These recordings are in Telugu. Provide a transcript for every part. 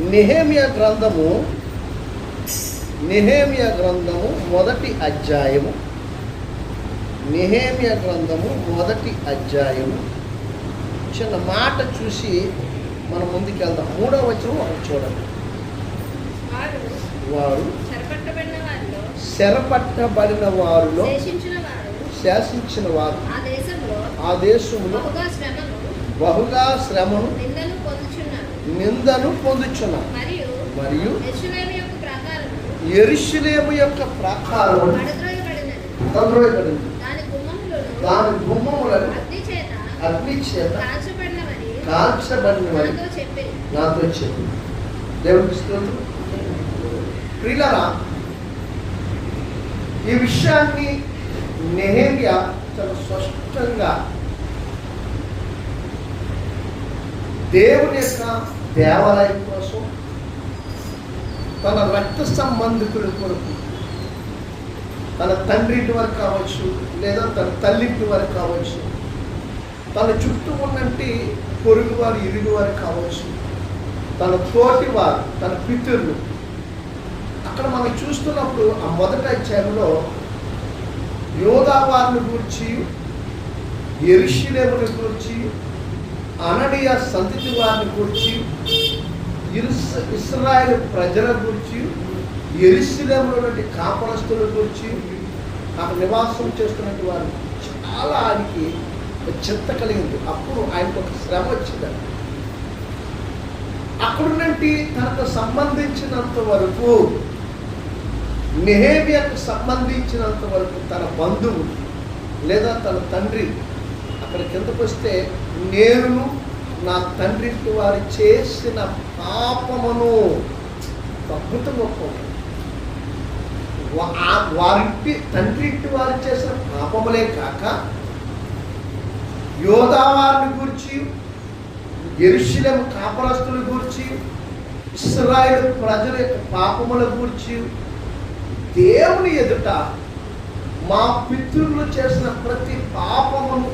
నెహేమియా గ్రంథము నెహేమియా గ్రంథము మొదటి అధ్యాయము నెహేమియా గ్రంథము మొదటి అధ్యాయము. చిన్న మాట చూసి మనం ముందుకెళ్దాం మూడవ వచనం ఒకటి చూడండి. వారు చెరపట్టబడిన వారిలో శాసించిన వారు. ఆ దేశంలో బహుగా శ్రమను నిందను పొందుచున్నారు మరియు ఎరుషులేము యొక్క ప్రాకారం దాని గుమ్మములను అగ్ని చేత కాల్చబడినవని నాతో చెప్పి. దేవుడికి స్తోత్రం. ప్రియులరా ఈ విషయాన్ని నెహేమియా చాలా స్పష్టంగా దేవుని యొక్క దేవాలయం కోసం తన రక్త సంబంధికుల కొరకు తన తండ్రి ఇంటి వరకు కావచ్చు లేదా తన తల్లింటి వరకు కావచ్చు తన చుట్టూ ఉన్నంటి పొరుగు వారు ఇరుగు వారు కావచ్చు తన తోటి వారు తన పితరులు. అక్కడ మనం చూస్తున్నప్పుడు ఆ మొదట అధ్యాయంలో యోధా వారిని గురించి ఎరుషిలేముని గురించి అనడియ సంతతి వారిని గురించి ఇస్రాయల్ ప్రజల గురించి ఎరుసలేములో ఉన్నటువంటి కాపరస్తుల గురించి నాకు నివాసం చేస్తున్నటువంటి వారు చాలా ఆయనకి చింత కలిగింది. అప్పుడు ఆయనకు ఒక శ్రమ వచ్చిందండి నుండి తనకు సంబంధించినంత వరకు నెహేమియాకు సంబంధించినంత వరకు తన బంధువు లేదా తన తండ్రి ఇక్కడ కిందకు వస్తే నేను నా తండ్రి వారు చేసిన పాపమును అద్భుత గొప్ప వారింటి తండ్రి ఇంటి వారు చేసిన పాపములే కాక యోధావారిని గురించి ఎరుశలం కాపరస్తుల గురించి ఇస్రాయేల్ ప్రజల యొక్క పాపముల గురించి దేవుని ఎదుట మా పితృలు చేసిన ప్రతి పాపమును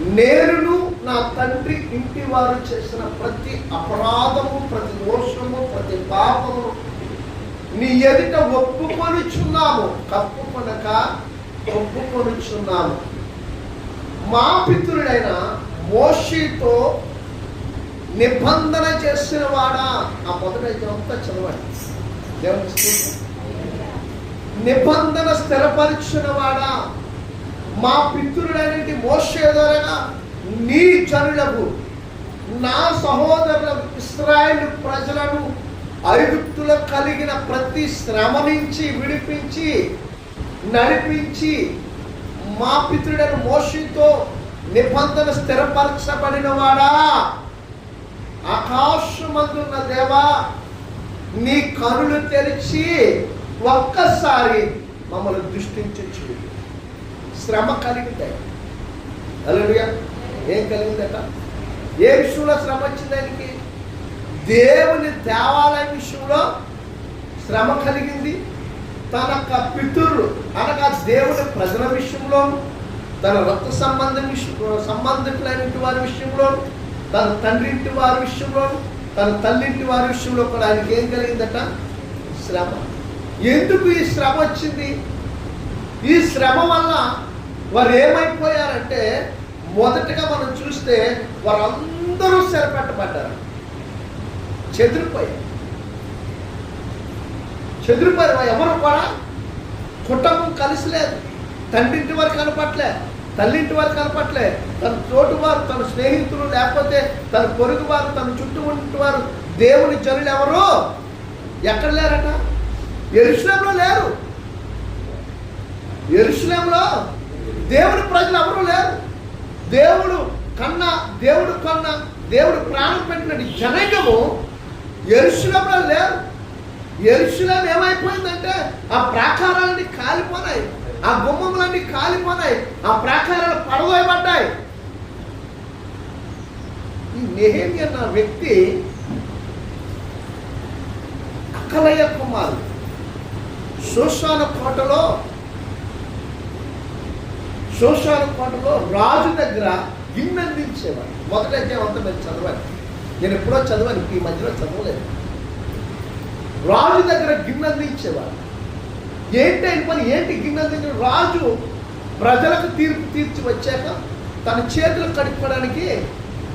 నేరును నా తండ్రి ఇంటి వారు చేసిన ప్రతి అపరాధము ప్రతి దోషము ప్రతి పాపము నీ ఎదుట ఒప్పుకొనిచున్నాము. కప్పుకొనక ఒప్పుకొనిచున్నాము. మా పితృడైన మోషితో నిబంధన చేసిన వాడా? ఆ మొదటి అంతా చదవండి. దేవుని. నిబంధన స్థిరపరిచిన వాడా? మా పితృడైనటువంటి మోషే ద్వారా నీ జనులకు నా సహోదరుల ఇస్రాయేల్ ప్రజలను ఐగుప్తులో కలిగిన ప్రతి శ్రమ నుంచి విడిపించి నడిపించి మా పితృడైన మోషితో నిబంధన స్థిరపరచబడిన వాడా ఆకాశమందున్న దేవా నీ కనులు తెరిచి ఒక్కసారి మమ్మల్ని దృష్టించి శ్రమ కలిగితే అలలుయా ఏం కలిగిందట? ఏ విషయంలో శ్రమ వచ్చింది దానికి దేవుని దేవాలయ విషయంలో శ్రమ కలిగింది. తన యొక్క పితురు అనగా దేవుని ప్రజల విషయంలో తన రక్త సంబంధం విషయం సంబంధికులైన వారి విషయంలో తన తండ్రి ఇంటి వారి విషయంలో తన తల్లింటి వారి విషయంలో కూడా ఆయనకి ఏం కలిగిందట? శ్రమ. ఎందుకు ఈ శ్రమ వచ్చింది? ఈ శ్రమ వల్ల వారు ఏమైపోయారంటే మొదటగా మనం చూస్తే వారందరూ సరిపెట్టబడ్డారు చెదిరిపోయారు. చెదిరిపోయారు. ఎవరు కూడా కుటుంబం కలిసి లేదు. తండ్రింటి వారు కనపట్లే తల్లింటి వారు కనపట్లే. తన తోటి వారు తన స్నేహితులు లేకపోతే తన పొరుగు వారు తన చుట్టూ ఉంటే వారు దేవుని జనులు ఎవరు? ఎక్కడ లేరట? ఎరుసలేంలో లేరు. ఎరుసలేంలో దేవుని ప్రజలు ఎవరు లేరు. దేవుడు కన్నా దేవుడు కన్నా దేవుడు ప్రాణం పెట్టిన జనగము ఎరుషులంలో లేరు. ఎరుషులం ఏమైపోయిందంటే ఆ ప్రాకారాలన్నీ కాలిపోనాయి ఆ గుమ్మములన్నీ కాలిపోనాయి ఆ ప్రాకారాలు పడదోయబడ్డాయి ఈ నెహేమి అన్న వ్యక్తి అక్కలయ్య కుమారు శోషాన కోటలో శోషాల పాటలో రాజు దగ్గర గిన్నెందించేవాడు మొదటి అధ్యాయం అంతా మీరు చదవాలి. నేను ఎప్పుడో చదివాను ఈ మధ్యలో చదవలేదు. రాజు దగ్గర గిన్నె అందించేవాడు ఏంటి ఆయన పని? ఏంటి గిన్నె అందించిన రాజు ప్రజలకు తీర్పు తీర్చి వచ్చాక తన చేతులు కడుక్కోవడానికి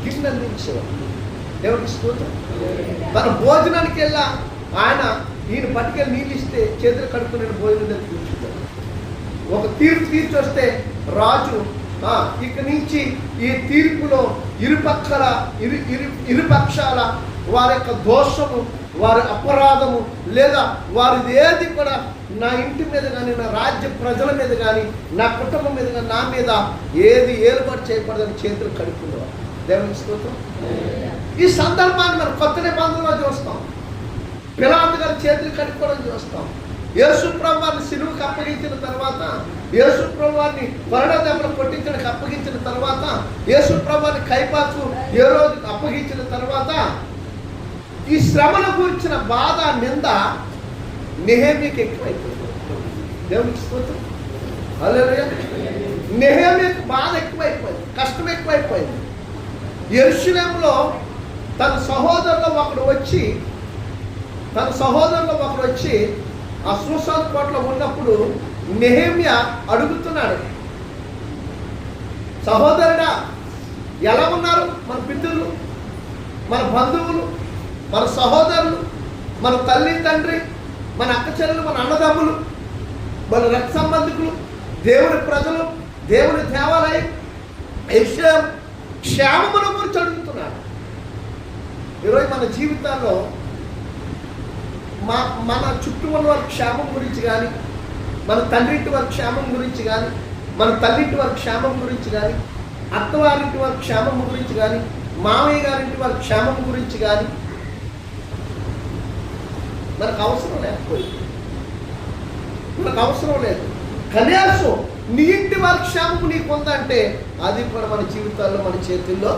గిన్నె అందించేవాడు ఎవరికి స్తోత్రం. తన భోజనానికి వెళ్ళా. ఆయన ఈయన పట్టుకెళ్ళి నీళ్ళు ఇస్తే చేతులు కడుక్కునే భోజనం దగ్గర ఒక తీర్పు తీర్చి వస్తే రాజు ఇక్కడి నుంచి ఈ తీర్పులో ఇరుపక్కల ఇరు ఇరు ఇరుపక్షాల వారి యొక్క దోషము వారి అపరాధము లేదా వారిది ఏది కూడా నా ఇంటి మీద కానీ నా రాజ్య ప్రజల మీద కానీ నా కుటుంబం మీద కానీ నా మీద ఏది ఏలుబడి చేయకూడదని చేతులు కడుక్కునేవారు. దేవుని స్తోత్రం. ఈ సందర్భాన్ని మనం కొత్త నిబంధనలో చూస్తాం. పిలాంత గారి చేతులు కడుక్కోవడం చూస్తాం. యేసుప్రభాన్ని ప్రభువారిని సిలువుకి అప్పగించిన తర్వాత యేసుప్రభాన్ని మరణ దెబ్బలు కొట్టించడానికి అప్పగించిన తర్వాత యేసుప్రభాన్ని కైపాసు ఏ రోజు అప్పగించిన తర్వాత ఈ శ్రమల గురించిన బాధ నింద నెహేమికి ఎక్కువైపోయింది. దేవునికి స్తోత్రం. నెహేమికి బాధ ఎక్కువైపోయింది కష్టం ఎక్కువైపోయింది. ఎరుషులేంలో తన సహోదరులో ఒకడు వచ్చి తన సహోదరులో ఒకడు వచ్చి ఆ కోట్ల ఉన్నప్పుడు నెహేమియా అడుగుతున్నాడు సహోదరుడా ఎలా ఉన్నారు మన పితరులు మన బంధువులు మన సహోదరులు మన తల్లి తండ్రి మన అక్కచెల్లెలు మన అన్నదమ్ములు మన రక్త సంబంధికులు దేవుని ప్రజలు దేవుని దేవాలయం క్షేమమును గురించి అడుగుతున్నాడు. ఈరోజు మన జీవితాల్లో మా మన చుట్టూ ఉన్న వారి క్షేమం గురించి కానీ మన తండ్రింటి వారి క్షేమం గురించి కానీ మన తల్లింటి వారి క్షేమం గురించి కానీ అత్తవారింటి వారి క్షేమం గురించి కానీ మామయ్య గారింటి వారి క్షేమం గురించి కానీ మనకు అవసరం లేకపోయింది మనకు అవసరం లేదు. కనీసం నీ ఇంటి వారి క్షేమం నీకు ఉందంటే అది కూడా మన జీవితాల్లో మన చేతుల్లో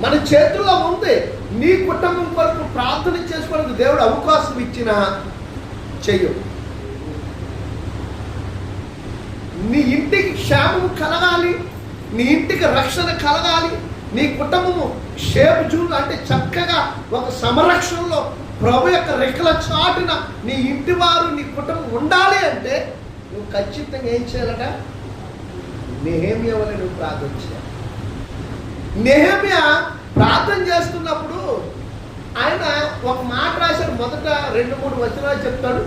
మన చేతుల్లో ఉంది. నీ కుటుంబం కొరకు ప్రార్థన చేసుకోవడానికి దేవుడు అవకాశం ఇచ్చిన చెయ్యు నీ ఇంటికి క్షేమం కలగాలి నీ ఇంటికి రక్షణ కలగాలి నీ కుటుంబము షేపు జూలు అంటే చక్కగా ఒక సంరక్షణలో ప్రభు యొక్క రెక్కల చాటున నీ ఇంటి వారు నీ కుటుంబం ఉండాలి అంటే నువ్వు ఖచ్చితంగా ఏం చేయాలట? నేహేమియా వల్ల నువ్వు ప్రార్థన చేయాలి. నెహమ్యా ప్రార్థన చేస్తున్నప్పుడు ఆయన ఒక మాట రాశాడు మొదట రెండు మూడు వచనాలు చెప్తాడు.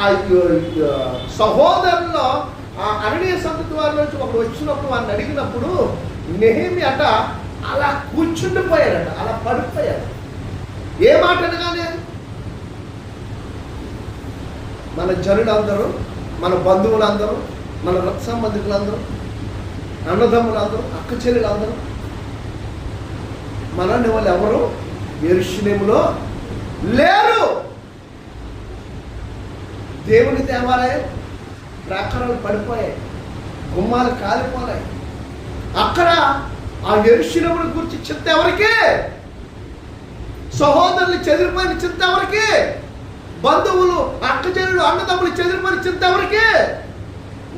ఆ ఆ సహోదరుల్లో ఆ అరణ్య సంతతి వారి నుంచి ఒకడు వచ్చినప్పుడు వారిని అడిగినప్పుడు నెహిమి అట అలా కూర్చుండిపోయాడట అలా పడిపోయాడు ఏ మాట అనగానే మన జనులందరూ మన బంధువులందరూ మన రక్త సంబంధికులందరూ అన్నదమ్ములందరూ అక్క చెల్లెలందరూ మనల్ని వాళ్ళు ఎవరు? ఎరుషులేములో లేరు. దేవుని దేవాలయం ప్రాకారాలు పడిపోయాయి. గుమ్మాలు కాలిపోయాయి అక్కడ ఆ ఎరుషులేముల గురించి చింత ఎవరికి? సహోదరులు చెదిరిపోయిన చింత ఎవరికి? బంధువులు అక్కచెల్లు అన్నదమ్ములు చెదిరిపోయిన చింత ఎవరికి?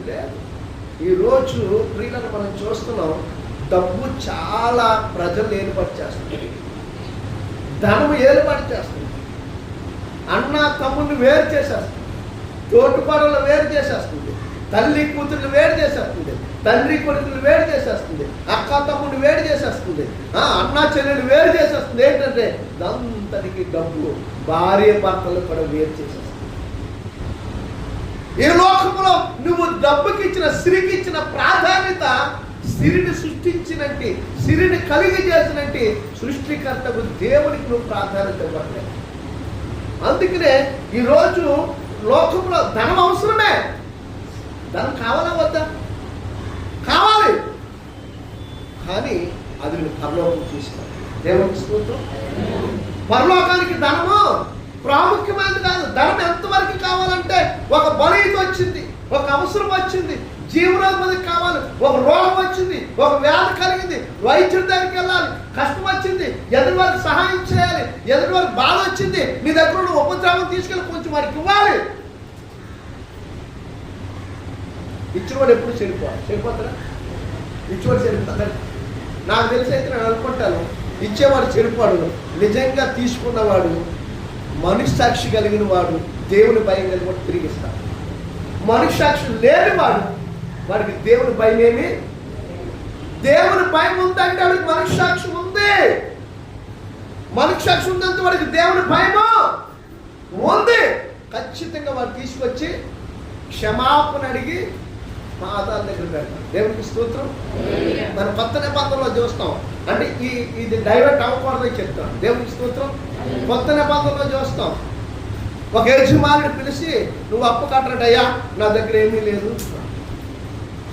లేదు. ఈరోజు ప్రియులను మనం చూస్తున్నాం. డబ్బు చాలా ప్రజలు ఏర్పాటు చేస్తుంది. ధనము ఏర్పాటు చేస్తుంది. అన్న తమ్ముడిని వేరు చేసేస్తుంది. తోటిపాడలు వేరు చేసేస్తుంది. తల్లి కూతుర్ని వేరు చేసేస్తుంది. తండ్రి కొడుకులు వేరు చేసేస్తుంది. అక్క తమ్ముడిని వేరు చేసేస్తుంది. ఆ, చెల్లెలు వేరు చేసేస్తుంది. ఏంటంటే దంతటికి డబ్బు భార్య భర్తలు కూడా వేరు చేసేస్తుంది. ఈ లోకంలో నువ్వు డబ్బుకి ఇచ్చిన స్త్రీకి ఇచ్చిన ప్రాధాన్యత సిరిని సృష్టించినట్టి సిరిని కలిగి చేసినట్టు సృష్టికర్తకు దేవునికి నువ్వు ప్రాధాన్యత ఇవ్వట్లేదు. అందుకనే ఈరోజు లోకంలో ధనం అవసరమే. ధనం కావాలా వద్దా? కావాలి. కానీ అది నేను పరలోకం చూసిన దేవుని స్తోత్రం. పరలోకానికి ధనము ప్రాముఖ్యమైనది కాదు. ధనం ఎంతవరకు కావాలంటే ఒక బలహీత వచ్చింది ఒక అవసరం వచ్చింది. జీవనోపాధికి కావాలి. ఒక రోగం వచ్చింది ఒక వ్యాధి కలిగింది వైద్యుడి దగ్గరికి వెళ్ళాలి కష్టం వచ్చింది ఎదురు వారికి సహాయం చేయాలి ఎదురు వారికి బాధ వచ్చింది మీ దగ్గర ఉన్న ఉపద్రవం తీసుకెళ్ళి కొంచెం వారికి ఇవ్వాలి. ఇచ్చినవాడు ఎప్పుడు చెడిపోవాలి? చెడిపోతారా ఇచ్చేవాడు చెడిపోతారు నాకు తెలిసి అయితే నేను అనుకుంటాను ఇచ్చేవాడు చెడిపోడు నిజంగా తీసుకున్నవాడు మనస్సాక్షి కలిగిన వాడు దేవుని భయం కలిగి తిరిగిస్తాడు. మనస్సాక్షి లేని వాడు వాడికి దేవుని భయం ఏమి? దేవుని భయం ఉందంటే వాడికి మనస్సాక్షి ఉంది. మనస్సాక్షి ఉందంటే వాడికి దేవుని భయము ఉంది. ఖచ్చితంగా వాడు తీసుకొచ్చి క్షమాపణ అడిగి పాదాల దగ్గర పెడతాడు దేవునికి స్తోత్రం. మన కొత్త నిబంధనలో చూస్తాం. అంటే ఈ ఇది డైవర్ట్ అవ్వకూడదని చెప్తాం. దేవునికి స్తోత్రం. కొత్త నిబంధనలో చూస్తాం. ఒక యజమానుడు పిలిచి నువ్వు అప్పు కట్టడయ్యా నా దగ్గర ఏమీ లేదు.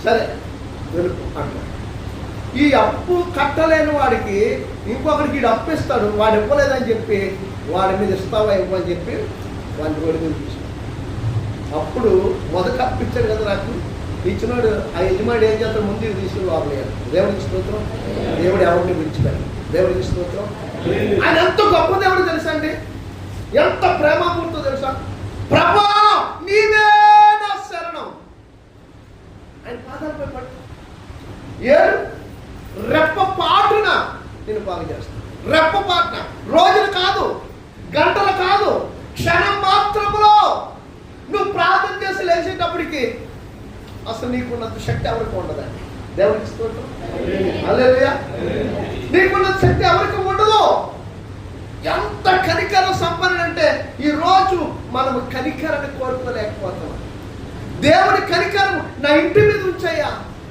సరే వెలుపు అంటారు ఈ అప్పు కట్టలేని వాడికి ఇంకొకరికి వీడు అప్పు ఇస్తాడు వాడు ఇవ్వలేదని చెప్పి వాడి మీద ఇస్తావా ఇవ్వని చెప్పి వాడిని రోడ్డు మీద తీసుకుంటాడు అప్పుడు మొదట అప్పు ఇచ్చాడు కదా నాకు. ఇచ్చినాడు ఆ యజమానుడు ఏం చేస్తాడు? ముందు తీసుకుని లోపలేదు దేవుడికి స్తోత్రం. దేవుడు ఎవరిని విడిచిపెట్టాడు దేవుడికి స్తోత్రం. ఆయన ఎంత గొప్ప దేవుడు తెలుసా అండి? ఎంత ప్రేమపూర్తో తెలుసా? ప్రభా నీవే నా శరణం ఆయన ఏడు? రెప్ప పాటున నేను బాగు చేస్తాను. రెప్ప పాటున. రోజులు కాదు గంటలు కాదు క్షణం మాత్రంలో నువ్వు ప్రార్థన చేసి లేచేటప్పటికి అసలు నీకున్నంత శక్తి ఎవరికి ఉండదండి? దేవునికి స్తోత్రం. హల్లెలూయా. నీకున్న శక్తి ఎవరికి ఉండదు? ఎంత కనికరం సంపన్న అంటే ఈరోజు మనం కనికరని కోరుకోలేకపోతున్నాం. దేవుడి కనికరం నా ఇంటి మీద ఉంచాయా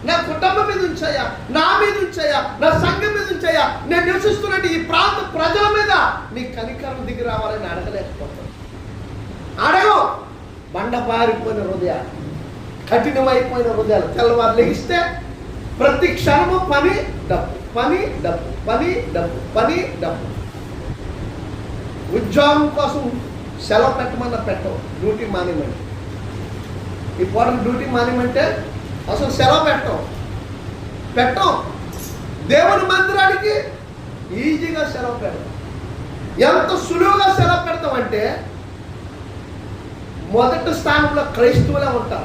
నా కుటుంబం మీద ఉంచాయా నా మీద ఉంచాయా నా సంఘం మీద ఉంచాయా నేను నివసిస్తున్నట్టు ఈ ప్రాంత ప్రజల మీద నీ కనికరం దిగి రావాలని అడగలేకపోతాను అడగం. బండపారిపోయిన హృదయాలు కఠినమైపోయిన హృదయాలు. తెల్లవారు లెగిస్తే ప్రతి క్షణము పని డబ్బు పని డబ్బు పని డబ్బు పని డబ్బు. ఉద్యోగం కోసం సెలవు పెట్టమన్నా పెట్టవు. డ్యూటీ మానేమండి ఈ పూటకు డ్యూటీ మానేమంటే అసలు సెలవు పెట్టం. పెట్టం. దేవుని మందిరానికి ఈజీగా సెలవు పెడతాం. ఎంత సులువుగా సెలవు పెడతాం అంటే మొదటి స్థానంలో క్రైస్తవులే ఉంటారు.